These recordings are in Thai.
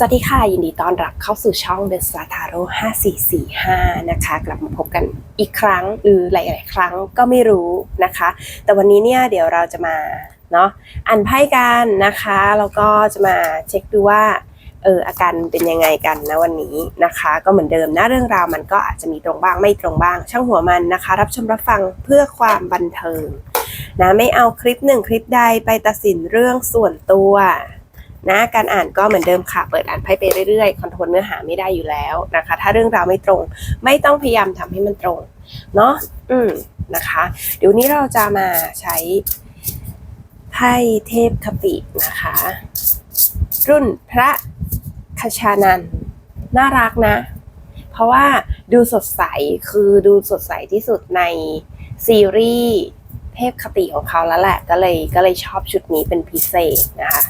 สวัสดีค่ะ ยินดีต้อนรับเข้าสู่ช่อง The s a t a r o 5445 นะคะ กลับมาพบกันอีกครั้งหรือหลาย ๆ ครั้งก็ไม่รู้นะคะ แต่วันนี้เนี่ยเดี๋ยวเราจะมาเนาะอ่านไพ่กันนะคะแล้วก็จะมาเช็คดูว่าเอออาการเป็นยังไงกันนะวันนี้นะคะ ก็เหมือนเดิมนะเรื่องราวมันก็อาจจะมีตรงบ้างไม่ตรงบ้าง ช่างหัวมันนะคะ รับชมรับฟังเพื่อความบันเทิงนะไม่เอาคลิปหนึ่งคลิปใดไปตัดสินเรื่องส่วนตัว นะการอ่านก็เหมือนเดิมค่ะ เปิดอ่านไพ่ไปเรื่อยๆคอนโทรลเนื้อหาไม่ได้อยู่แล้วนะคะ ถ้าเรื่องราวไม่ตรง ไม่ต้องพยายามทำให้มันตรงเนาะอืมนะคะ เดี๋ยวนี้เราจะมาใช้ไพ่เทพคปินะคะ รุ่นพระคชานันท์น่ารักนะ เพราะว่าดูสดใสคือดูสดใสที่สุดในซีรีส์เทพคติของเขาแล้วแหละ ก็เลยก็เลยชอบชุดนี้เป็นพิเศษนะคะ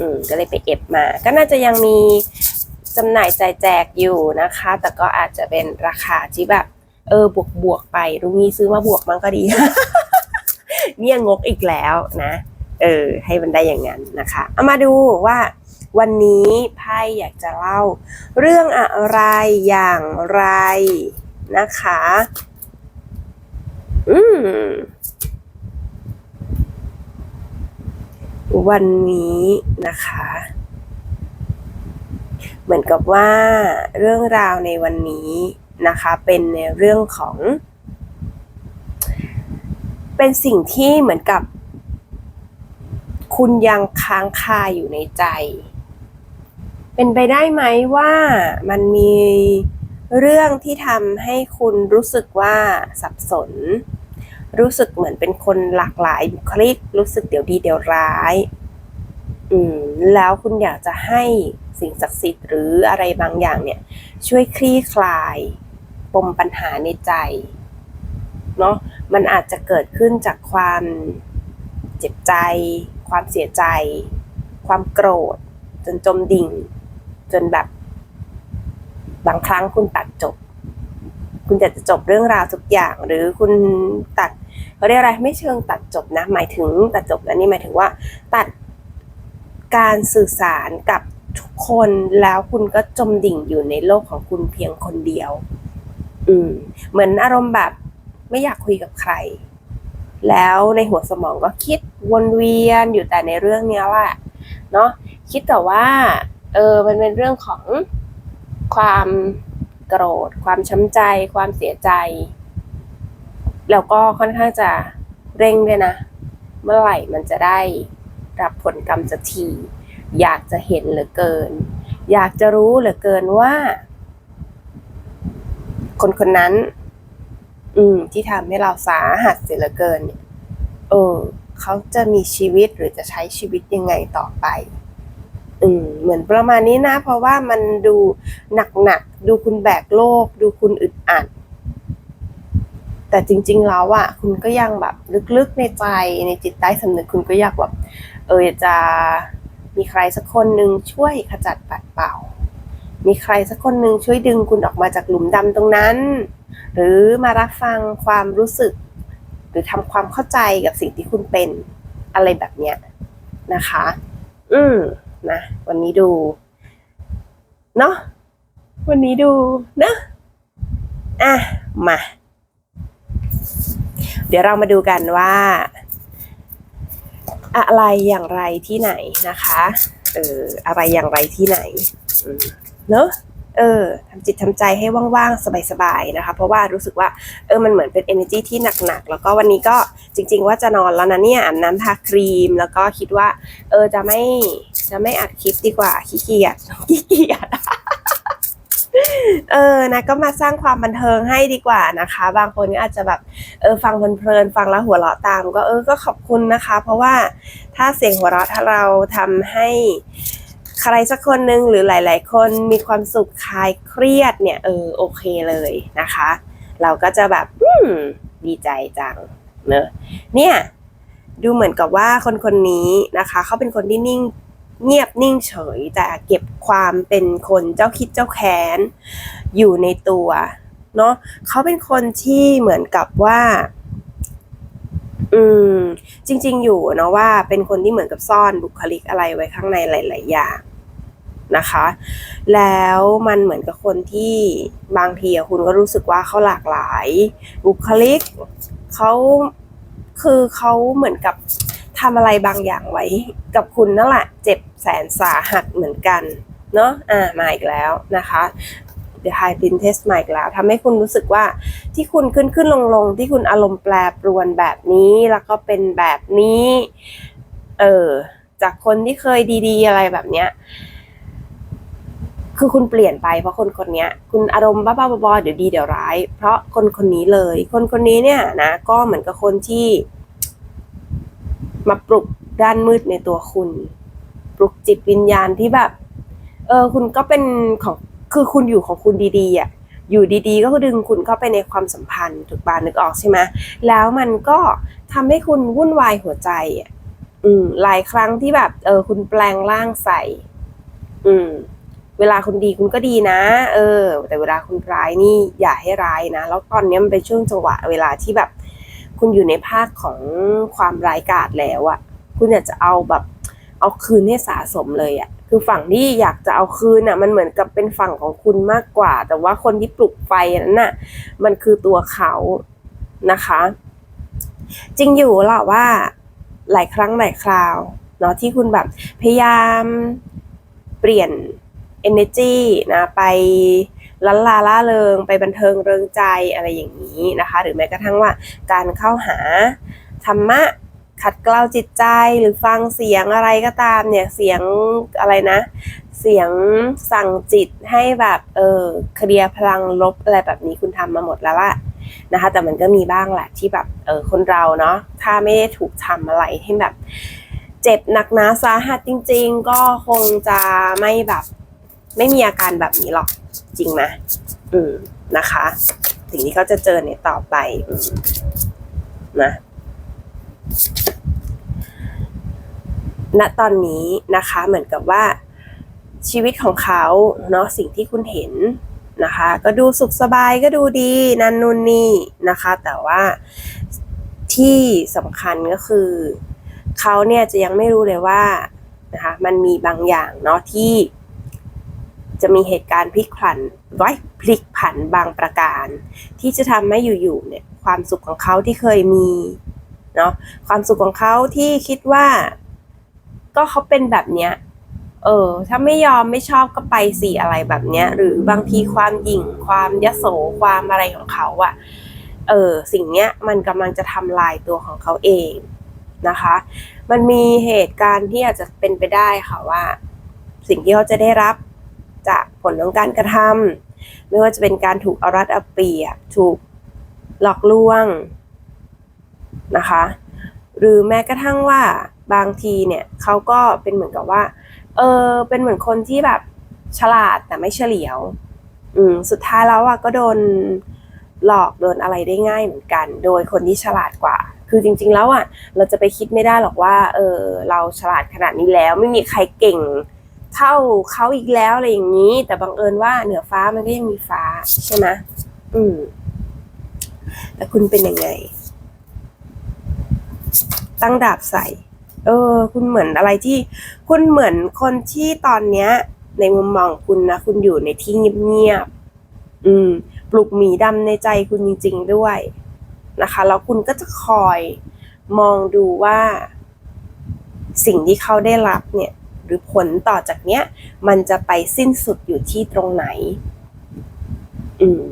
อืมก็เลยไปเอฟมา ก็น่าจะยังมีจำหน่ายจ่ายแจกอยู่นะคะ แต่ก็อาจจะเป็นราคาที่แบบ เออบวกบวกไปรุงี้ซื้อมาบวกมันก็ดี เนี่ยงกอีกแล้วนะ เออ ให้มันได้อย่างนั้นนะคะ เอามาดูว่าวันนี้ไพ่อยากจะเล่า เรื่องอะไรอย่างไรนะคะ อืม วันนี้นะคะ เหมือนกับว่าเรื่องราวในวันนี้นะคะเป็นในเรื่องของ เป็นสิ่งที่เหมือนกับ คุณยังค้างคาอยู่ในใจ เป็นไปได้ไหมว่ามันมีเรื่องที่ทำให้คุณรู้สึกว่าสับสน รู้สึกเหมือนเป็นคนหลากหลายบุคลิก รู้สึกเดี๋ยวดีเดี๋ยวร้าย อืม แล้วคุณอยากจะให้สิ่งศักดิ์สิทธิ์หรืออะไรบางอย่างเนี่ย ช่วยคลี่คลายปมปัญหาในใจ เนาะมันอาจจะเกิดขึ้นจากความเจ็บใจ ความเสียใจ ความโกรธ จนจมดิ่ง จนแบบบางครั้งคุณตัดจบ คุณอยากจะจบเรื่องราวทุกอย่าง หรือคุณตัด เขาเรียกอะไรไม่เชิงตัดจบนะ หมายถึงตัดจบแล้วนี่หมายถึงว่า ตัดการสื่อสารกับทุกคนแล้วคุณก็จมดิ่งอยู่ในโลกของคุณเพียงคนเดียว อืม เหมือนอารมณ์แบบไม่อยากคุยกับใคร แล้วในหัวสมองก็คิดวนเวียนอยู่แต่ในเรื่องเนี้ยแหละเนาะคิดแต่ว่า เออมันเป็นเรื่องของความโกรธ ความช้ำใจ ความเสียใจ แล้วก็ค่อนข้างจะเร่งด้วยนะ เมื่อไหร่มันจะได้รับผลกรรมสักที อยากจะเห็นเหลือเกิน อยากจะรู้เหลือเกินว่า คนคนนั้น อืม ที่ทำให้เราสาหัสเสียเหลือเกินเนี่ยเออ เขาจะมีชีวิตหรือจะใช้ชีวิตยังไงต่อไป อืม เหมือนประมาณนี้นะ เพราะว่ามันดูหนักๆดูคุณแบกโลก ดูคุณอึดอัด แต่จริง ๆ แล้วอะคุณก็ยังแบบลึกๆในใจในจิตใต้สำนึกคุณก็อยากแบบเออจะมีใครสักคนหนึ่งช่วยขจัดปัดเป่า มีใครสักคนหนึ่งช่วยดึงคุณออกมาจากหลุมดำตรงนั้น หรือมารับฟังความรู้สึก หรือทำความเข้าใจกับสิ่งที่คุณเป็นอะไรแบบเนี้ยนะคะ อืมนะวันนี้ดูเนาะวันนี้ดูเนาะอะมา ดี๋ยวเรามาดูกันว่า อะไรอย่างไรที่ไหนนะคะเอออะไรอย่างไรที่ไหนเนอะเออทำจิตทำใจให้ว่างๆ สบายๆนะคะ เพราะว่ารู้สึกว่าเออมันเหมือนเป็น energy ที่หนักๆ แล้วก็วันนี้ก็จริง ๆ ว่าจะนอนแล้วนะเนี่ยอาบน้ำทาครีม แล้วก็คิดว่า เออจะไม่จะไม่อัดคลิปดีกว่าขี้เกียจขี้เกียจ เออนะก็มาสร้างความบันเทิงให้ดีกว่านะคะ บางคนก็อาจจะแบบเออฟังเพลินๆฟังแล้วหัวเราะตาม ก็เออก็ขอบคุณนะคะ เพราะว่าถ้าเสียงหัวเราะถ้าเราทำให้ใครสักคนหนึ่งหรือหลาย ๆ คนมีความสุขคลายเครียดเนี่ยเออโอเคเลยนะคะ เราก็จะแบบดีใจจังเนอะเนี่ยดูเหมือนกับว่าคนคนนี้นะคะ เขาเป็นคนที่นิ่ง เงียบนิ่งเฉย แต่เก็บความเป็นคนเจ้าคิดเจ้าแค้นอยู่ในตัวเนาะเขาเป็นคนที่เหมือนกับว่า อืม จริง ๆ อยู่เนาะว่า เป็นคนที่เหมือนกับซ่อนบุคลิกอะไรไว้ข้างในหลาย ๆ อย่างนะคะ แล้วมันเหมือนกับคนที่บางทีอะคุณก็รู้สึกว่าเขาหลากหลาย บุคลิกเขาคือเขาเหมือนกับ ทำอะไรบางอย่างไว้ กับคุณนั่นแหละเจ็บแสนสาหัสเหมือนกันเนาะอ่ามาอีกแล้วนะคะ The High Princess มาอีกแล้วทำให้คุณรู้สึกว่าที่คุณขึ้นขึ้นลงลงที่คุณอารมณ์แปรปรวนแบบนี้แล้วก็เป็นแบบนี้เออจากคนที่เคยดีๆอะไรแบบเนี้ยคือคุณเปลี่ยนไปเพราะคนคนนี้คุณอารมณ์บ้าๆบอๆเดี๋ยวดีเดี๋ยวร้าย เพราะคนคนนี้เลย คนคนนี้เนี่ยนะก็เหมือนกับคนที่ มาปลุกด้านมืดในตัวคุณ ปลุกจิตวิญญาณที่แบบ เออคุณก็เป็นของคือคุณอยู่ของคุณดีๆอะอยู่ดีๆ ก็ดึงคุณเข้าไปในความสัมพันธ์ถูกปานึกออกใช่ไหมแล้วมันก็ทำให้คุณวุ่นวายหัวใจอะอืมหลายครั้งที่แบบ เออ คุณแปลงร่างใส่ อืม เวลาคุณดีคุณก็ดีนะ เออ แต่เวลาคุณร้ายนี่อย่าให้ร้ายนะ แล้วตอนนี้มันเป็นช่วงจังหวะเวลาที่แบบ คุณอยู่ในภาคของความร้ายกาจแล้วอะคุณอยากจะเอาแบบเอาคืนให้สะสมเลยอะคือฝั่งที่อยากจะเอาคืนอะมันเหมือนกับเป็นฝั่งของคุณมากกว่า แต่ว่าคนที่ปลุกไฟนั้นน่ะมันคือตัวเขานะคะ จริงอยู่แหละว่าหลายครั้งหลายคราวเนาะที่คุณแบบพยายามเปลี่ยน energy นะไป ลันลาล่าเริงไปบันเทิงเริงใจอะไรอย่างนี้นะคะ หรือแม้กระทั่งว่าการเข้าหาธรรมะขัดเกลาจิตใจหรือฟังเสียงอะไรก็ตามเนี่ยเสียงอะไรนะ เสียงสั่งจิตให้แบบเออเคลียร์พลังลบอะไรแบบนี้คุณทำมาหมดแล้วล่ะนะคะ แต่มันก็มีบ้างแหละที่แบบเออคนเราเนาะถ้าไม่ได้ถูกทำอะไรให้แบบ เจ็บหนักหนาสาหัสจริง ๆ ก็คงจะไม่แบบไม่มีอาการแบบนี้หรอก จริงไหมอืมนะคะ สิ่งที่เขาจะเจอเนี่ยต่อไปอืมนะณตอนนี้นะคะเหมือนกับว่าชีวิตของเขาเนาะสิ่งที่คุณเห็นนะคะ ก็ดูสุขสบายก็ดูดีนั่นนู่นนี่นะคะ แต่ว่าที่สำคัญก็คือเขาเนี่ยจะยังไม่รู้เลยว่านะคะมันมีบางอย่างเนาะที่ จะมีเหตุการณ์พลิกผันไว้พลิกผันบางประการ ที่จะทำให้อยู่ๆเนี่ยความสุขของเขาที่เคยมีเนาะความสุขของเขาที่คิดว่า ก็เขาเป็นแบบเนี้ยเออ ถ้าไม่ยอมไม่ชอบก็ไปสิอะไรแบบเนี้ย หรือบางทีความหยิ่งความยโสความอะไรของเขาอะเออสิ่งเนี้ยมันกำลังจะทำลายตัวของเขาเองนะคะ มันมีเหตุการณ์ที่อาจจะเป็นไปได้ค่ะว่า สิ่งที่เขาจะได้รับ จากผลของการกระทำไม่ว่าจะเป็นการถูกเอารัดเอาเปรียบ ถูกหลอกลวงนะคะ หรือแม้กระทั่งว่าบางทีเนี่ยเขาก็เป็นเหมือนกับว่า เออเป็นเหมือนคนที่แบบฉลาดแต่ไม่เฉลียว อืมสุดท้ายแล้วอะก็โดนหลอกโดนอะไรได้ง่ายเหมือนกัน โดยคนที่ฉลาดกว่า คือจริง ๆ แล้วอะเราจะไปคิดไม่ได้หรอกว่า เออเราฉลาดขนาดนี้แล้ว ไม่มีใครเก่ง เท่าเขาอีกแล้วอะไรอย่างนี้ แต่บังเอิญว่าเหนือฟ้ามันก็ยังมีฟ้าใช่ไหมอืมแต่คุณเป็นยังไง ตั้งดาบใส่ เออ คุณเหมือนอะไรที่ คุณเหมือนคนที่ตอนเนี้ย ในมุมมองคุณนะคุณอยู่ในที่เงียบๆอืม ปลุกหมีดำในใจคุณจริง ๆด้วยนะคะ แล้วคุณก็จะคอยมองดูว่า สิ่งที่เขาได้รับเนี่ย หรือผลต่อจากเนี้ย มันจะไปสิ้นสุดอยู่ที่ตรงไหน อืม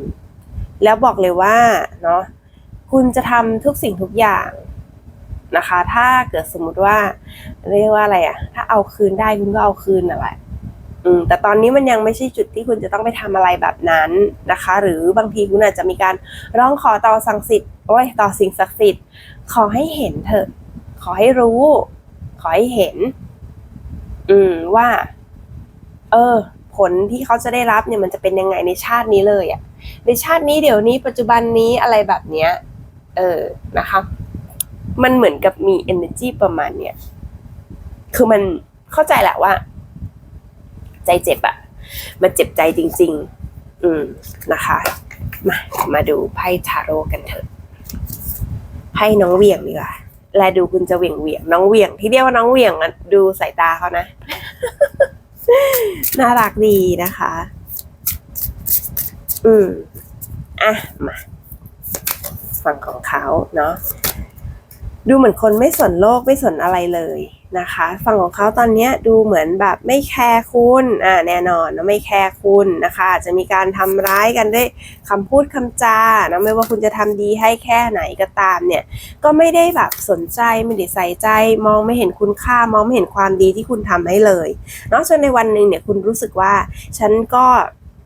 แล้วบอกเลยว่า เนาะคุณจะทำทุกสิ่งทุกอย่างนะคะ ถ้าเกิดสมมุติว่า เรียกว่าอะไรอะถ้าเอาคืนได้คุณก็เอาคืนนั่นแหละอืมแต่ตอนนี้มันยังไม่ใช่จุดที่คุณจะต้องไปทำอะไรแบบนั้นนะคะ หรือบางทีคุณอาจจะมีการร้องขอต่อสังสิทธิ์โอ้ยต่อสิ่งศักดิ์สิทธิ์ ขอให้เห็นเถอะ ขอให้รู้ ขอให้เห็น อืมว่า เออ ผลที่เขาจะได้รับเนี่ยมันจะเป็นยังไงในชาตินี้เลยอะในชาตินี้เดี๋ยวนี้ปัจจุบันนี้อะไรแบบเนี้ย เออนะคะ มันเหมือนกับมี energy ประมาณเนี้ยคือมันเข้าใจแหละว่า ใจเจ็บอะมันเจ็บใจจริง ๆ อืมนะคะ มามาดูไพ่ทาโร่กันเถอะไพ่น้องเวี่ยงดีกว่า แลดูคุณจะเหวี่ยงเหวี่ยงน้องเหวี่ยงที่เรียกว่าน้องเหวี่ยงอะดูสายตาเขานะ น่ารักดีนะคะ อืมอะมาฝั่งของเขาเนาะดูเหมือนคนไม่สนโลกไม่สนอะไรเลย นะคะ ฝั่งของเขาตอนนี้ดูเหมือนแบบไม่แคร์คุณอ่าแน่นอนนะไม่แคร์คุณนะคะอาจจะมีการทำร้ายกันด้วยคำพูดคำจานะไม่ว่าคุณจะทำดีให้แค่ไหนก็ตามเนี่ยก็ไม่ได้แบบสนใจไม่ได้ใส่ใจ มองไม่เห็นคุณค่ามองไม่เห็นความดีที่คุณทำให้เลยนาะจนในวันหนึ่งเนี่ยคุณรู้สึกว่าฉันก็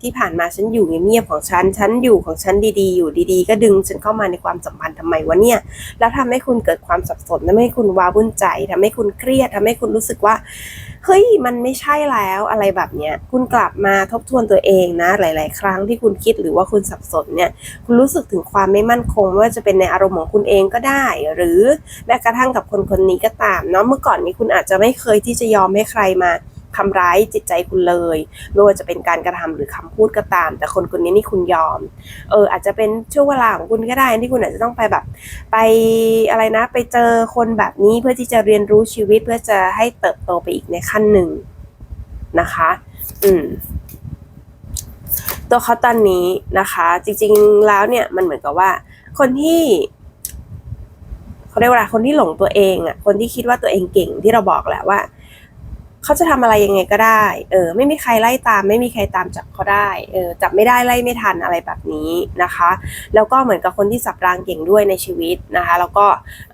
ที่ผ่านมาฉันอยู่เงียบๆของฉัน ฉันอยู่ของฉันดีๆ อยู่ดีๆ ก็ดึงฉันเข้ามาในความสัมพันธ์ทำไมวะเนี่ย แล้วทำให้คุณเกิดความสับสนทำให้คุณว้าวุ่นใจทำให้คุณเครียดทำให้คุณรู้สึกว่า เฮ้ย มันไม่ใช่แล้วอะไรแบบเนี้ย คุณกลับมาทบทวนตัวเองนะ หลาย ๆ ครั้งที่คุณคิดหรือว่าคุณสับสนเนี่ย คุณรู้สึกถึงความไม่มั่นคงไม่ว่าจะเป็นในอารมณ์ของคุณเองก็ได้ หรือแม้กระทั่งกับคนคนนี้ก็ตามเนาะ เมื่อก่อนนี้คุณอาจจะไม่เคยที่จะยอมให้ใครมา ทำร้ายจิตใจคุณเลย ไม่ว่าจะเป็นการกระทำหรือคำพูดก็ตาม แต่คนคนนี้นี่คุณยอม เอออาจจะเป็นช่วงเวลาของคุณก็ได้ที่คุณอาจจะต้องไปแบบ ไปอะไรนะ ไปเจอคนแบบนี้เพื่อที่จะเรียนรู้ชีวิตเพื่อจะให้เติบโตไปอีกในขั้นหนึ่งนะคะ อืมตัวเขาตอนนี้นะคะ จริงๆแล้วเนี่ยมันเหมือนกับว่า คนที่เขาเรียกว่าคนที่หลงตัวเองอะคนที่คิดว่าตัวเองเก่งที่เราบอกแหละว่า เขาจะทำอะไรยังไงก็ได้ เออ ไม่มีใครไล่ตาม ไม่มีใครตามจับเขาได้ เออ จับไม่ได้ไล่ไม่ทันอะไรแบบนี้นะคะ แล้วก็เหมือนกับคนที่สับรางเก่งด้วยในชีวิตนะคะ แล้วก็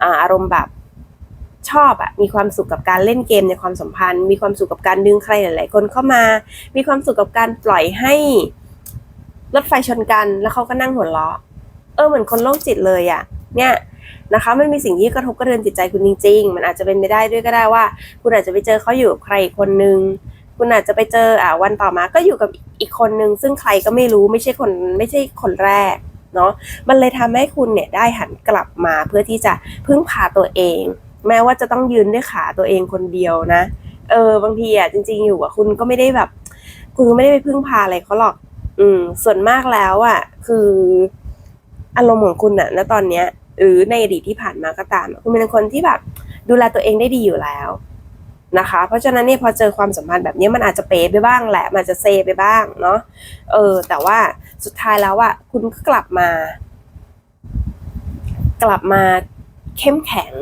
อาอารมณ์แบบชอบอะมีความสุขกับการเล่นเกมในความสัมพันธ์ มีความสุขกับการดึงใครหลาย ๆ คนเข้ามา มีความสุขกับการปล่อยให้รถไฟชนกัน แล้วเขาก็นั่งหัวเราะ เออ เหมือนคนโรคจิตเลยอะเนี่ย นะคะ มันมีสิ่งที่กระทบกระเทือนจิตใจคุณจริง ๆ มันอาจจะเป็นไปได้ด้วยก็ได้ว่า คุณอาจจะไปเจอเขาอยู่กับใครอีกคนนึงคุณอาจจะไปเจออ่าวันต่อมาก็อยู่กับอีกคนนึงซึ่งใครก็ไม่รู้ไม่ใช่คนไม่ใช่คนแรกเนาะมันเลยทำให้คุณเนี่ยได้หันกลับมาเพื่อที่จะพึ่งพาตัวเอง แม้ว่าจะต้องยืนด้วยขาตัวเองคนเดียวนะ เออบางทีอะจริง ๆ อยู่กับคุณก็ไม่ได้แบบ คุณก็ไม่ได้ไปพึ่งพาอะไรเขาหรอก อืม ส่วนมากแล้วอะ คืออารมณ์ของคุณอะณตอนเนี้ย หรือในอดีตที่ผ่านมาก็ตาม คุณเป็นคนที่แบบดูแลตัวเองได้ดีอยู่แล้วนะคะ เพราะฉะนั้นเนี่ยพอเจอความสัมพันธ์แบบนี้มันอาจจะเป๋ไปบ้างแหละมันจะเซไปบ้างเนาะเออ แต่ว่าสุดท้ายแล้วอะคุณก็กลับมา กลับมาเข้มแข็ง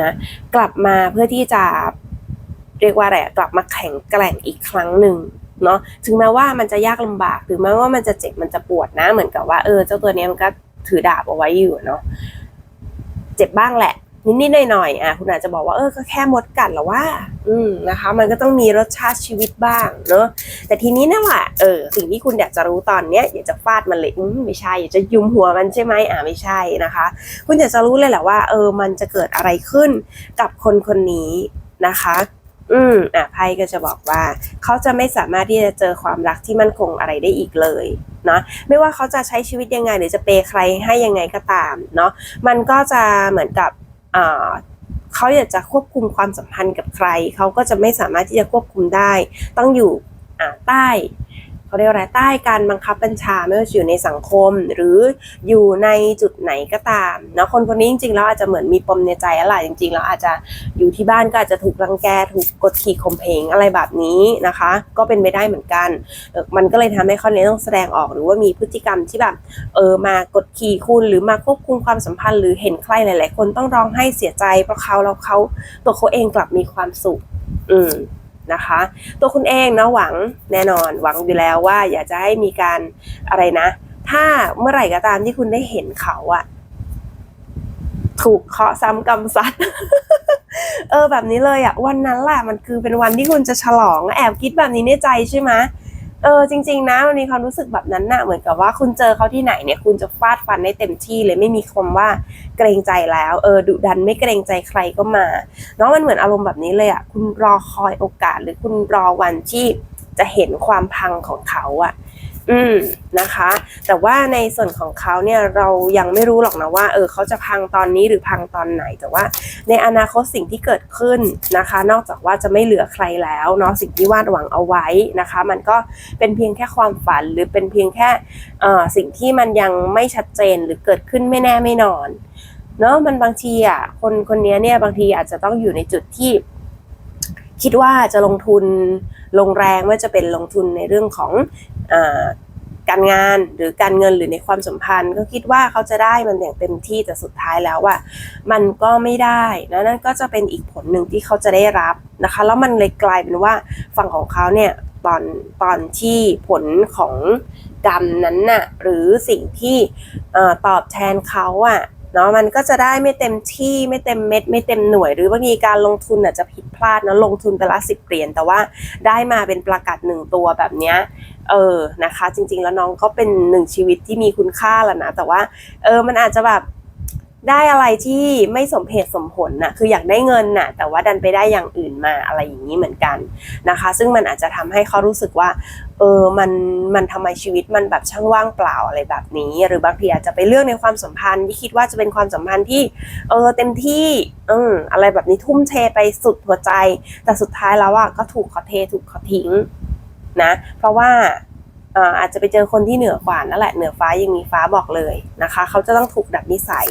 นะกลับมาเพื่อที่จะเรียกว่าอะไรอะกลับมาแข็งแกร่งอีกครั้งหนึ่งเนาะถึงแม้ว่ามันจะยากลำบากถึงแม้ว่ามันจะเจ็บมันจะปวดนะ เหมือนกับว่าเออเจ้าตัวเนี้ยมันก็ ถือดาบเอาไว้อยู่เนาะเจ็บบ้างแหละ นิดๆหน่อยๆอะคุณอาจจะบอกว่าเออก็แค่มดกัดหรอว่า อืมนะคะ มันก็ต้องมีรสชาติชีวิตบ้างเนาะแต่ทีนี้นั่นแหละเออสิ่งที่คุณอยากจะรู้ตอนเนี้ยอยากจะฟาดมันเลยอืมไม่ใช่อยากจะยุมหัวมันใช่ไหมอ่าไม่ใช่นะคะ คุณอยากจะรู้เลยแหละว่า เออมันจะเกิดอะไรขึ้นกับคนคนนี้นะคะ อืมอะไพ่ก็จะบอกว่า เขาจะไม่สามารถที่จะเจอความรักที่มั่นคงอะไรได้อีกเลยเนาะไม่ว่าเขาจะใช้ชีวิตยังไง หรือจะเปย์ใครให้ยังไงก็ตามเนาะมันก็จะเหมือนกับอ่าเขาอยากจะควบคุมความสัมพันธ์กับใคร เขาก็จะไม่สามารถที่จะควบคุมได้ ต้องอยู่ใต้ เขาเรียกอะไรใต้การบังคับบัญชาไม่ว่าจะอยู่ในสังคม หรืออยู่ในจุดไหนก็ตามนะคนคนนี้จริงๆแล้วอาจจะเหมือนมีปมในใจอะไรจริงๆแล้วอาจจะอยู่ที่บ้านก็อาจจะถูกรังแกถูกกดขี่ข่มเหงอะไรแบบนี้นะคะ ก็เป็นไปได้เหมือนกัน มันก็เลยทำให้เขาเนี้ต้องแสดงออกหรือว่ามีพฤติกรรมที่แบบเออมากดขี่คุณหรือมาควบคุมความสัมพันธ์ หรือเห็นใครหลาย ๆ คนต้องร้องไห้เสียใจเพราะเขาแล้วเขาตัวเขาเองกลับมีความสุข อืม นะคะ ตัวคุณเองนะหวังแน่นอนหวังอยู่แล้วว่าอยากจะให้มีการอะไรนะ ถ้าเมื่อไหร่ก็ตามที่คุณได้เห็นเขาอะถูกเคาะซ้ำกำซัดเออแบบนี้เลยอะวันนั้นแหละมันคือเป็นวันที่คุณจะฉลองแอบคิดแบบนี้ในใจใช่ไหม เออจริง ๆ นะมันมีความรู้สึกแบบนั้นน่ะเหมือนกับว่าคุณเจอเขาที่ไหนเนี่ย คุณจะฟาดฟันได้เต็มที่เลยไม่มีคำว่าเกรงใจแล้วเออดุดันไม่เกรงใจใครก็มาเนาะมันเหมือนอารมณ์แบบนี้เลยอะคุณรอคอยโอกาสหรือคุณรอวันที่จะเห็นความพังของเขาอะ อืมนะคะ แต่ว่าในส่วนของเขาเนี่ยเรายังไม่รู้หรอกนะว่า เออเขาจะพังตอนนี้หรือพังตอนไหน แต่ว่า ในอนาคตสิ่งที่เกิดขึ้นนะคะ นอกจากว่าจะไม่เหลือใครแล้วเนาะสิ่งที่วาดหวังเอาไว้นะคะ มันก็เป็นเพียงแค่ความฝันหรือเป็นเพียงแค่เอ่อสิ่งที่มันยังไม่ชัดเจนหรือเกิดขึ้นไม่แน่ไม่นอนเนาะมันบางทีอะคนคนนี้เนี่ยบางทีอาจจะต้องอยู่ในจุดที่ คิดว่าจะลงทุนลงแรงว่าจะเป็นลงทุนในเรื่องของการงานหรือการเงินหรือในความสัมพันธ์ ก็คิดว่าเขาจะได้มันอย่างเต็มที่แต่สุดท้ายแล้วว่ามันก็ไม่ได้นะนั่นก็จะเป็นอีกผลหนึ่งที่เขาจะได้รับนะคะ แล้วมันเลยกลายเป็นว่าฝั่งของเขาเนี่ยตอนตอนที่ผลของกรรมนั้นน่ะหรือสิ่งที่อตอบแทนเขาอะ เนาะมันก็จะได้ไม่เต็มที่ไม่เต็มเม็ด ไม่เต็มหน่วย หรือบางทีการลงทุนอาจจะผิดพลาดนะลงทุนไปละสิบเหรียญแต่ว่าได้มาเป็นประกาศหนึ่งตัวแบบเนี้ยเออนะคะ จริง ๆ แล้วน้องเขาเป็นหนึ่งชีวิตที่มีคุณค่าแล้วนะแต่ว่า เออมันอาจจะแบบ ได้อะไรที่ไม่สมเหตุสมผลน่ะคืออยากได้เงินน่ะ แต่ว่าดันไปได้อย่างอื่นมาอะไรอย่างนี้เหมือนกันนะคะ ซึ่งมันอาจจะทำให้เขารู้สึกว่า เออมันมันทำไมชีวิตมันแบบช่างว่างเปล่าอะไรแบบนี้ หรือบางทีอาจจะไปเลือกในความสัมพันธ์ที่คิดว่าจะเป็นความสัมพันธ์ที่ เออเต็มที่อืมอะไรแบบนี้ทุ่มเทไปสุดหัวใจ แต่สุดท้ายแล้วอะก็ถูกเขาเทถูกเขาทิ้งนะ เพราะว่าอ่าอาจจะไปเจอคนที่เหนือกว่านั่นแหละเหนือฟ้ายังมีฟ้าบอกเลยนะคะ เขาจะต้องถูกดับนิสัย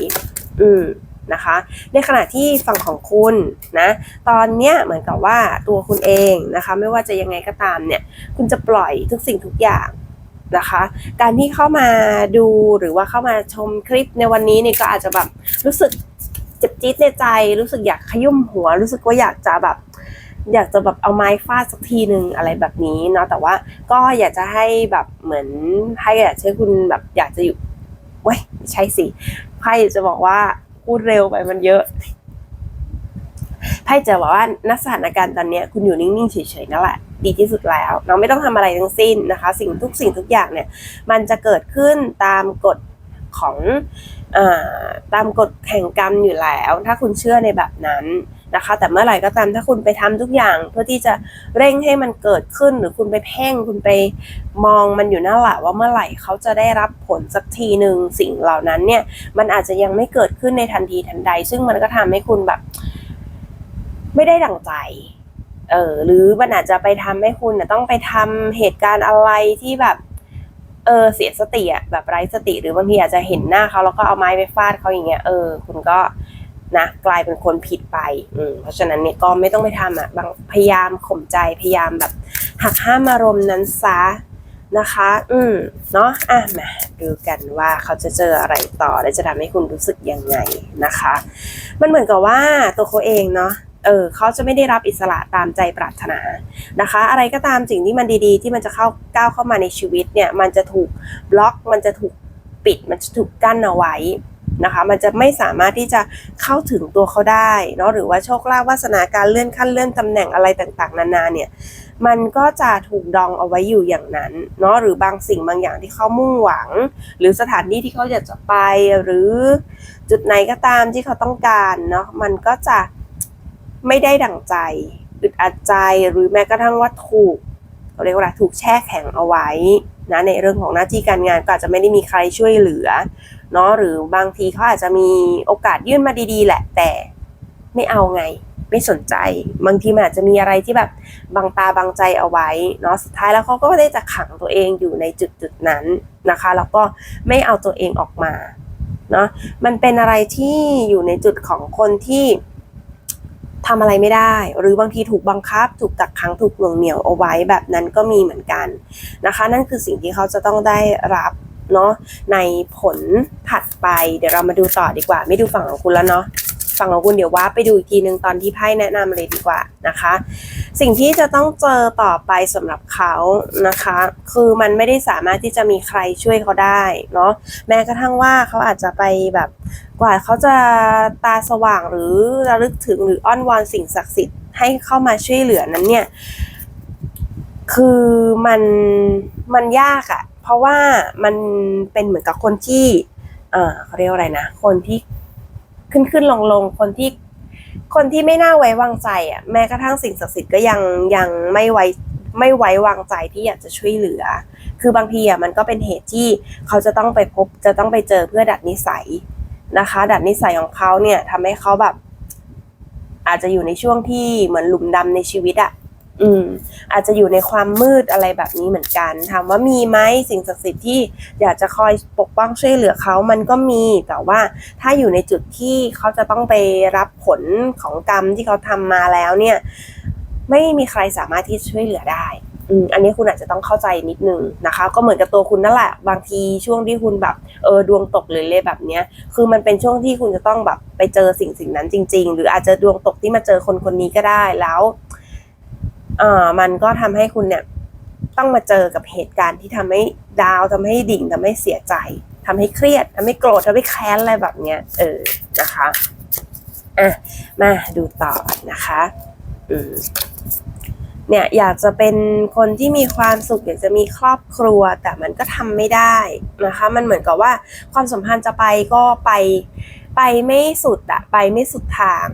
อืมนะคะ ในขณะที่ฝั่งของคุณนะ ตอนเนี้ยเหมือนกับว่าตัวคุณเองนะคะ ไม่ว่าจะยังไงก็ตามเนี่ย คุณจะปล่อยทุกสิ่งทุกอย่างนะคะ การที่เข้ามาดูหรือว่าเข้ามาชมคลิปในวันนี้เนี่ยก็อาจจะแบบรู้สึกเจ็บจี๊ดในใจ รู้สึกอยากขยุ่มหัว รู้สึกว่าอยากจะแบบอยากจะแบบเอาไม้ฟาดสักทีหนึ่งอะไรแบบนี้เนาะแต่ว่าก็อยากจะให้แบบเหมือนให้อยากให้คุณแบบอยากจะอยู่เว้ยไม่ใช่สิ ไพ่จะบอกว่าพูดเร็วไปมันเยอะไพ่จะบอกว่าณสถานการณ์ตอนนี้คุณอยู่นิ่งๆเฉยๆนั่นแหละดีที่สุดแล้วเราไม่ต้องทำอะไรทั้งสิ้นนะคะ สิ่งทุกสิ่งทุกอย่างเนี่ย มันจะเกิดขึ้นตามกฎของอ่อตามกฎแห่งกรรมอยู่แล้ว ถ้าคุณเชื่อในแบบนั้น นะคะ แต่เมื่อไหร่ก็ตามถ้าคุณไปทำทุกอย่าง เพื่อที่จะเร่งให้มันเกิดขึ้นหรือคุณไปเพ่งคุณไปมองมันอยู่นั่นแหละว่าเมื่อไหร่เขาจะได้รับผลสักทีหนึ่งสิ่งเหล่านั้นเนี่ย มันอาจจะยังไม่เกิดขึ้นในทันทีทันใด ซึ่งมันก็ทำให้คุณแบบ ไม่ได้ดั่งใจเออหรือมันอาจจะไปทำให้คุณนะต้องไปทำเหตุการณ์อะไรที่แบบเออเสียสติอะแบบไร้สติ หรือบางทีอาจจะเห็นหน้าเขาแล้วก็เอาไม้ไปฟาดเขาอย่างเงี้ยเออคุณก็ นะกลายเป็นคนผิดไปอืเพราะฉะนั้นเนี่ยก็ไม่ต้องไปทำอะบางพยายามข่มใจพยายามแบบหักห้ามอารมณ์นั้นซะนะคะ อืมเนาะอะมาดูกันว่าเขาจะเจออะไรต่อ และจะทำให้คุณรู้สึกยังไงนะคะ มันเหมือนกับว่าตัวเขาเองเนาะเออเขาจะไม่ได้รับอิสระตามใจปรารถนานะคะ อะไรก็ตามสิ่งที่มันดีๆ ที่มันจะเข้าก้าวเข้ามาในชีวิตเนี่ย มันจะถูกบล็อกมันจะถูกปิดมันจะถูกกั้นเอาไว้ นะคะ มันจะไม่สามารถที่จะเข้าถึงตัวเขาได้เนาะหรือว่าโชคลาภวาสนาการเลื่อนขั้นเลื่อนตำแหน่งอะไรต่างๆ นานาเนี่ยมันก็จะถูกดองเอาไว้อยู่อย่างนั้นเนาะหรือบางสิ่งบางอย่างที่เขามุ่งหวัง หรือสถานที่ที่เขาอยากจะไป หรือจุดไหนก็ตามที่เขาต้องการเนาะมันก็จะไม่ได้ดั่งใจอึดอัดใจหรือแม้กระทั่งว่าถูกเรียกว่าถูกแช่แข็งเอาไว้นะในเรื่องของหน้าที่การงานก็อาจจะไม่ได้มีใครช่วยเหลือ เนาะหรือบางทีเขาอาจจะมีโอกาสยื่นมาดีๆ แหละ แต่ไม่เอาไง ไม่สนใจ บางทีมันอาจจะมีอะไรที่แบบบังตาบังใจเอาไว้เนาะสุดท้ายแล้วเขาก็ได้จะขังตัวเองอยู่ในจุดจุดๆนั้นนะคะ แล้วก็ไม่เอาตัวเองออกมาเนาะมันเป็นอะไรที่อยู่ในจุดของคนที่ทำอะไรไม่ได้ หรือบางทีถูกบังคับ ถูกกักขังถูกหน่วงเหนี่ยวเอาไว้แบบนั้นก็มีเหมือนกันนะคะ นั่นคือสิ่งที่เขาจะต้องได้รับ เนาะในผลถัดไป เดี๋ยวเรามาดูต่อดีกว่า ไม่ดูฝั่งของคุณแล้วเนาะฝั่งของคุณเดี๋ยวว่าไปดูอีกทีนึงตอนที่ไพ่แนะนำเลยดีกว่านะคะ สิ่งที่จะต้องเจอต่อไปสำหรับเขานะคะ คือมันไม่ได้สามารถที่จะมีใครช่วยเขาได้เนาะแม้กระทั่งว่าเขาอาจจะไปแบบกว่าเขาจะตาสว่างหรือระลึกถึงหรืออ้อนวอนสิ่งศักดิ์สิทธิ์ให้เข้ามาช่วยเหลือนั้นเนี่ยคือมันมันยากอะ เพราะว่ามันเป็นเหมือนกับคนที่เออเขาเรียกว่าอะไรนะ คนที่ขึ้นขึ้นลงลงคนที่ คนที่ไม่น่าไว้วางใจอะ แม้กระทั่งสิ่งศักดิ์สิทธิ์ก็ยังยังไม่ไว้ไม่ไว้วางใจที่อยากจะช่วยเหลือ คือบางทีอะมันก็เป็นเหตุที่เขาจะต้องไปพบจะต้องไปเจอเพื่อดัดนิสัยนะคะ ดัดนิสัยของเขาเนี่ยทำให้เขาแบบ อาจจะอยู่ในช่วงที่เหมือนหลุมดำในชีวิตอะ อืมอาจจะอยู่ในความมืดอะไรแบบนี้เหมือนกัน ถามว่ามีไหมสิ่งศักดิ์สิทธิ์ที่อยากจะคอยปกป้องช่วยเหลือเขามันก็มี แต่ว่าถ้าอยู่ในจุดที่เขาจะต้องไปรับผลของกรรมที่เขาทำมาแล้วเนี่ย ไม่มีใครสามารถที่ช่วยเหลือได้อืมอันนี้คุณอาจจะต้องเข้าใจนิดนึงนะคะ ก็เหมือนกับตัวคุณนั่นแหละ บางทีช่วงที่คุณแบบเออดวงตกหรือเลยแบบเนี้ย คือมันเป็นช่วงที่คุณจะต้องแบบไปเจอสิ่งสิ่งนั้นจริง ๆ หรืออาจจะดวงตกที่มาเจอคนคนนี้ก็ได้แล้ว เออมันก็ทำให้คุณเนี่ยต้องมาเจอกับเหตุการณ์ที่ทำให้ดาวทำให้ดิ่งทำให้เสียใจทำให้เครียดทำให้โกรธทำให้แค้นอะไรแบบเนี้ยเออนะคะอะมาดูต่อนะคะอืมเนี่ยอยากจะเป็นคนที่มีความสุขอยากจะมีครอบครัว แต่มันก็ทำไม่ได้นะคะ มันเหมือนกับว่าความสัมพันธ์จะไปก็ไปไปไม่สุดอะไปไม่สุดทาง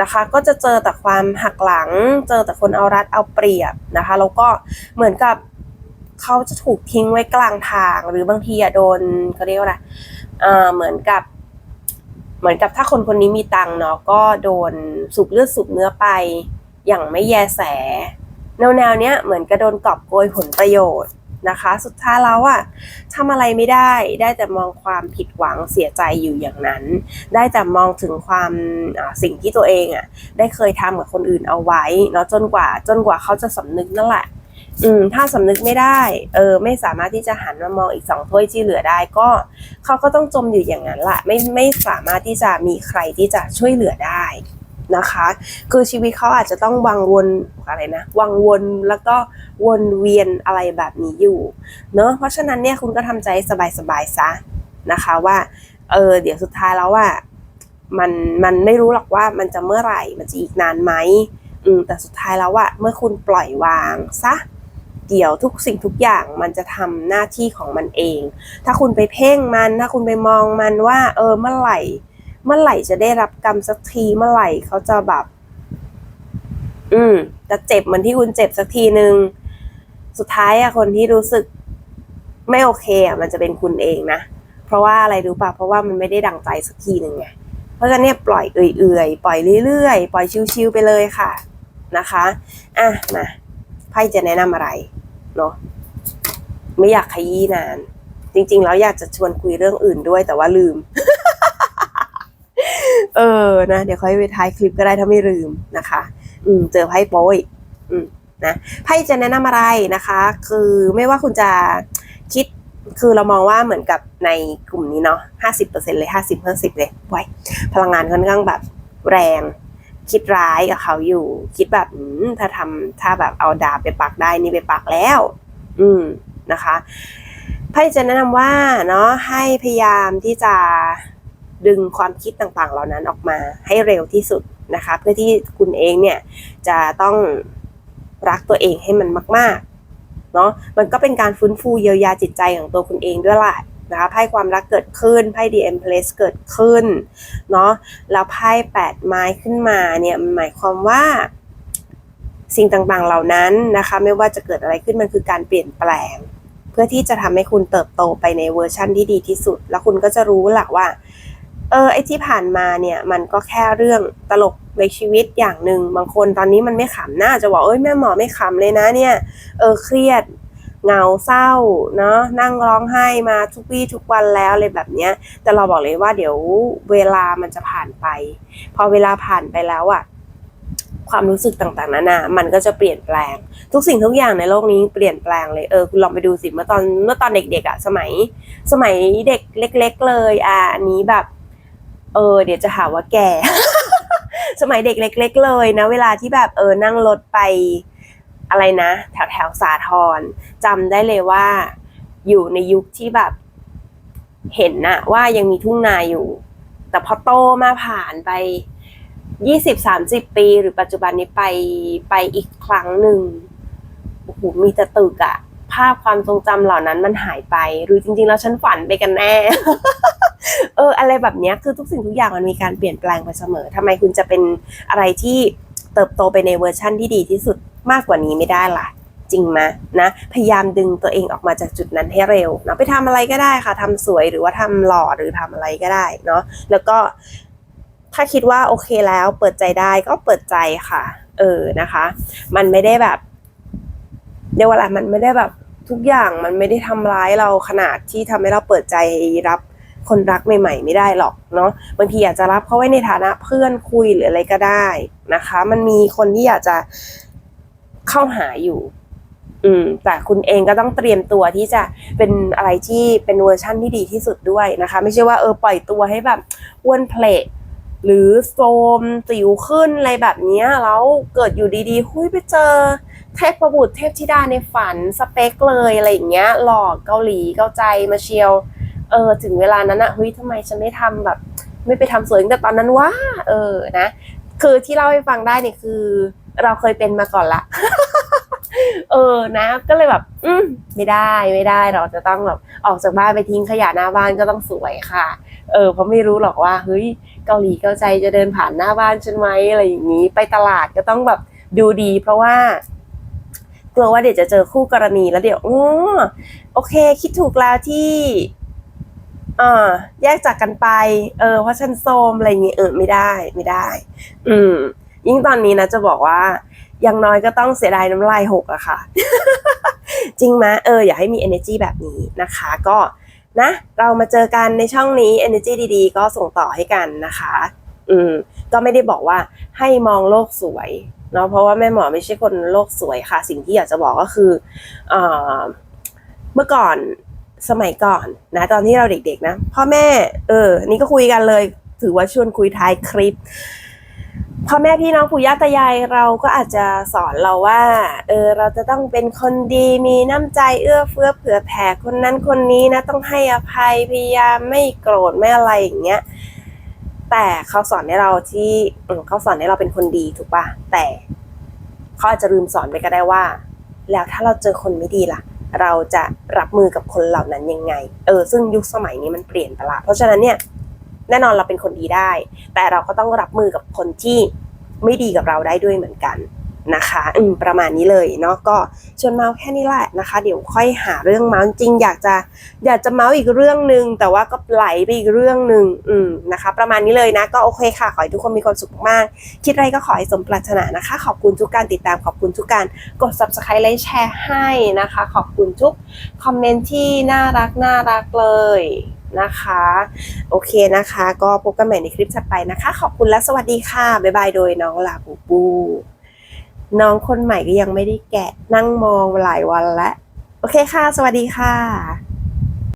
นะคะ ก็จะเจอแต่ความหักหลัง เจอแต่คนเอารัดเอาเปรียบนะคะแล้วก็เหมือนกับเขาจะถูกทิ้งไว้กลางทาง หรือบางทีอะโดนเขาเรียกว่าอะไรเอ่อเหมือนกับ เหมือนกับถ้าคนคนนี้มีตังค์เนาะก็โดนสูบเลือดสูบเนื้อไป อย่างไม่แยแสแนวแนวๆเนี้ยเหมือนกระโดนกอบโกยผลประโยชน์ นะคะ สุดท้ายแล้วอะทำอะไรไม่ได้ ได้แต่มองความผิดหวังเสียใจอยู่อย่างนั้น ได้แต่มองถึงความสิ่งที่ตัวเองอะได้เคยทำกับคนอื่นเอาไว้เนาะจนกว่า จนกว่าเขาจะสำนึกนั่นแหละอืมถ้าสำนึกไม่ได้เออไม่สามารถที่จะหันมามองอีกสองถ้วยที่เหลือได้ก็เขาก็ต้องจมอยู่อย่างนั้นแหละไม่ไม่สามารถที่จะมีใครที่จะช่วยเหลือได้ นะคะ คือชีวิตเขาอาจจะต้องวังวนอะไรนะวังวนแล้วก็วนเวียนอะไรแบบนี้อยู่เนอะเพราะฉะนั้นเนี่ยคุณก็ทำใจสบายๆซะนะคะว่าเออเดี๋ยวสุดท้ายแล้วว่ามันมันไม่รู้หรอกว่ามันจะเมื่อไหร่ มันจะอีกนานไหมอืมแต่สุดท้ายแล้วว่าเมื่อคุณปล่อยวางซะเดี๋ยวทุกสิ่งทุกอย่างมันจะทำหน้าที่ของมันเอง ถ้าคุณไปเพ่งมัน ถ้าคุณไปมองมันว่า เออเมื่อไหร่ เมื่อไหร่จะได้รับกรรมสักทีเมื่อไหร่เขาจะแบบ อืมจะเจ็บเหมือนที่คุณเจ็บสักทีหนึ่งสุดท้ายอะคนที่รู้สึกไม่โอเคอะมันจะเป็นคุณเองนะเพราะว่าอะไรรู้ปะเพราะว่ามันไม่ได้ดังใจสักทีหนึ่งไงเพราะฉะนั้นเนี่ยปล่อยเอื่อยๆปล่อยเรื่อยๆปล่อยชิวๆไปเลยค่ะนะคะอะมาไพ่จะแนะนำอะไรเนาะไม่อยากขยี้นาน จริง ๆ แล้วอยากจะชวนคุยเรื่องอื่นด้วยแต่ว่าลืม เออนะเดี๋ยวค่อยไปท้ายคลิปก็ได้ถ้าไม่ลืมนะคะ อืมเจอไพ่โป้ยอืมนะไพ่จะแนะนำอะไรนะคะ คือไม่ว่าคุณจะคิดคือเรามองว่าเหมือนกับในกลุ่มนี้เนาะห้าสิบเปอร์เซ็นเลยห้าสิบห้าสิบเลยไว้พลังงานค่อนข้างแบบแรง คิดร้ายกับเขาอยู่ คิดแบบถ้าทำถ้าแบบเอาดาบไปปักได้นี่ไปปักแล้ว อืมนะคะไพ่จะแนะนำว่าเนาะให้พยายามที่จะ ดึงความคิดต่างๆ เหล่านั้นออกมาให้เร็วที่สุดนะคะเพื่อที่คุณเองเนี่ยจะต้องรักตัวเองให้มันมากๆเนาะมันก็เป็นการฟื้นฟูเยียวยาจิตใจของตัวคุณเองด้วยล่ะนะคะไพ่ความรักเกิดขึ้นไพ่ดีเอ็มเพลสเกิดขึ้นเนาะแล้วไพ่แปดไม้ขึ้นมาเนี่ยมันหมายความว่าสิ่งต่างๆเหล่านั้นนะคะไม่ว่าจะเกิดอะไรขึ้นมันคือการเปลี่ยนแปลง เพื่อที่จะทำให้คุณเติบโตไปในเวอร์ชั่นที่ดีที่สุด แล้วคุณก็จะรู้แหละว่า เออไอที่ผ่านมาเนี่ยมันก็แค่เรื่องตลกในชีวิตอย่างหนึ่งบางคนตอนนี้มันไม่ขำน่าจะบอกเอ้ยแม่หมอไม่ขำเลยนะเนี่ยเออเครียดเหงาเศร้าเนาะนั่งร้องไห้มาทุกวี่ทุกวันแล้วอะไรแบบเนี้ย แต่เราบอกเลยว่าเดี๋ยวเวลามันจะผ่านไป พอเวลาผ่านไปแล้วอะความรู้สึกต่างๆนานามันก็จะเปลี่ยนแปลง ทุกสิ่งทุกอย่างในโลกนี้เปลี่ยนแปลงเลยเออคุณลองไปดูสิเมื่อตอนเมื่อตอนเด็กๆอะสมัย สมัยเด็กเล็ก ๆ เลยอะอันนี้แบบ เออ เดี๋ยวจะหาว่าแก่ สมัยเด็กเล็ก ๆ เลยนะ เวลาที่แบบเออนั่งรถไปอะไรนะ แถวแถวสาทรจำได้เลยว่า อยู่ในยุคที่แบบ เห็นนะว่ายังมีทุ่งนาอยู่ แต่พอโตมาผ่านไปยี่สิบสามสิบปีหรือปัจจุบันนี้ไปไปอีกครั้งหนึ่งโอ้โหมีแต่ตึกอะ ภาพความทรงจำเหล่านั้นมันหายไป หรือจริง ๆ แล้วฉันฝันไปกันแน่ เออ อะไรแบบเนี้ยคือทุกสิ่งทุกอย่างมันมีการเปลี่ยนแปลงไปเสมอทำไมคุณจะเป็นอะไรที่เติบโตไปในเวอร์ชั่นที่ดีที่สุดมากกว่านี้ไม่ได้ล่ะ จริงไหมนะ พยายามดึงตัวเองออกมาจากจุดนั้นให้เร็วเนาะไปทำอะไรก็ได้ค่ะทำสวยหรือว่าทำหล่อหรือทำอะไรก็ได้เนาะแล้วก็ถ้าคิดว่าโอเคแล้วเปิดใจได้ก็เปิดใจค่ะ เออนะคะ มันไม่ได้แบบเรียกว่าอะไรมันไม่ได้แบบ ทุกอย่างมันไม่ได้ทำร้ายเราขนาดที่ทำให้เราเปิดใจรับคนรักใหม่ ๆ ไม่ได้หรอกเนาะบางทีอยากจะรับเขาไว้ในฐานะเพื่อนคุยหรืออะไรก็ได้นะคะ มันมีคนที่อยากจะเข้าหาอยู่ อืม แต่คุณเองก็ต้องเตรียมตัวที่จะเป็นอะไรที่เป็นเวอร์ชั่นที่ดีที่สุดด้วยนะคะ ไม่ใช่ว่าเออปล่อยตัวให้แบบอ้วนเพลทหรือโทรมสิวขึ้นอะไรแบบนี้แล้วเกิดอยู่ดีๆ หุยไปเจอ เทพประบุตรเทพธิดาในฝันสเปคเลยอะไรอย่างเงี้ย หลอกเกาหลีเกาใจมาเชียว เออถึงเวลานั้นอะเฮ้ยทำไมฉันไม่ทำแบบ ไม่ไปทำสวยตั้งแต่ตอนนั้นวะเออนะ คือที่เล่าให้ฟังได้เนี่ยคือ เราเคยเป็นมาก่อนละ เออนะ ก็เลยแบบ อืมไม่ได้ไม่ได้เราจะต้องแบบออกจากบ้านไปทิ้งขยะหน้าบ้านก็ต้องสวยค่ะ เออเพราะไม่รู้หรอกว่าเฮ้ยเกาหลีเกาใจจะเดินผ่านหน้าบ้านฉันไหมอะไรอย่างนี้ ไปตลาดก็ต้องแบบดูดี เพราะว่า กลัวว่าเดี๋ยวจะเจอคู่กรณีแล้วเดี๋ยวอ๋อโอเค คิดถูกแล้วที่อ่าแยกจากกันไป เออเพราะฉันโซมอะไรอย่างงี้ยเออไม่ได้ไม่ได้ อืม ยิ่งตอนนี้นะจะบอกว่าอย่างน้อยก็ต้องเสียดายน้ำลายหกอะค่ะ จริงไหมเออ อยากให้มี energy แบบนี้นะคะ ก็นะ เรามาเจอกันในช่องนี้ energy ดีๆ ก็ส่งต่อให้กันนะคะ อืม ก็ไม่ได้บอกว่าให้มองโลกสวย เนาะเพราะว่าแม่หมอไม่ใช่คนโลกสวยค่ะ สิ่งที่อยากจะบอกก็คือเอเมื่อก่อนสมัยก่อนนะตอนที่เราเด็กๆนะพ่อแม่ เออ นี่ก็คุยกันเลย ถือว่าชวนคุยท้ายคลิปพ่อแม่พี่น้องปู่ย่าตายายเราก็อาจจะสอนเราว่า เออเราจะต้องเป็นคนดีมีน้ำใจเอื้อเฟื้อเผื่อแผ่คนนั้นคนนี้นะ ต้องให้อภัยพยายามไม่โกรธไม่อะไรอย่างเงี้ย แต่เขาสอนให้เราที่เออเขาสอนให้เราเป็นคนดีถูกปะแต่เขาอาจจะลืมสอนไปก็ได้ว่า แล้วถ้าเราเจอคนไม่ดีล่ะ เราจะรับมือกับคนเหล่านั้นยังไง เออ ซึ่งยุคสมัยนี้มันเปลี่ยนไปละ เพราะฉะนั้นเนี่ยแน่นอนเราเป็นคนดีได้ แต่เราก็ต้องรับมือกับคนที่ไม่ดีกับเราได้ด้วยเหมือนกัน นะคะอืมประมาณนี้เลยเนาะก็ชวนเมาส์แค่นี้แหละนะคะ เดี๋ยวค่อยหาเรื่องเมาส์จริงอยากจะอยากจะเมาส์อีกเรื่องหนึ่งแต่ว่าก็ไหลไปอีกเรื่องหนึ่งอืมนะคะ ประมาณนี้เลยนะก็โอเคค่ะ ขอให้ทุกคนมีความสุขมาก คิดอะไรก็ขอให้สมปรารถนานะคะ ขอบคุณทุกการติดตามขอบคุณทุกการกด subscribe และแชร์ให้นะคะ ขอบคุณทุกคอมเมนต์ที่น่ารักน่ารักเลยนะคะ โอเคนะคะ ก็พบกันใหม่ในคลิปถัดไปนะคะ ขอบคุณและสวัสดีค่ะบ๊ายบายโดยน้องลาบูบู น้องคนใหม่ก็ยังไม่ได้แกะนั่งมองหลายวันแล้ว โอเคค่ะ สวัสดีค่ะ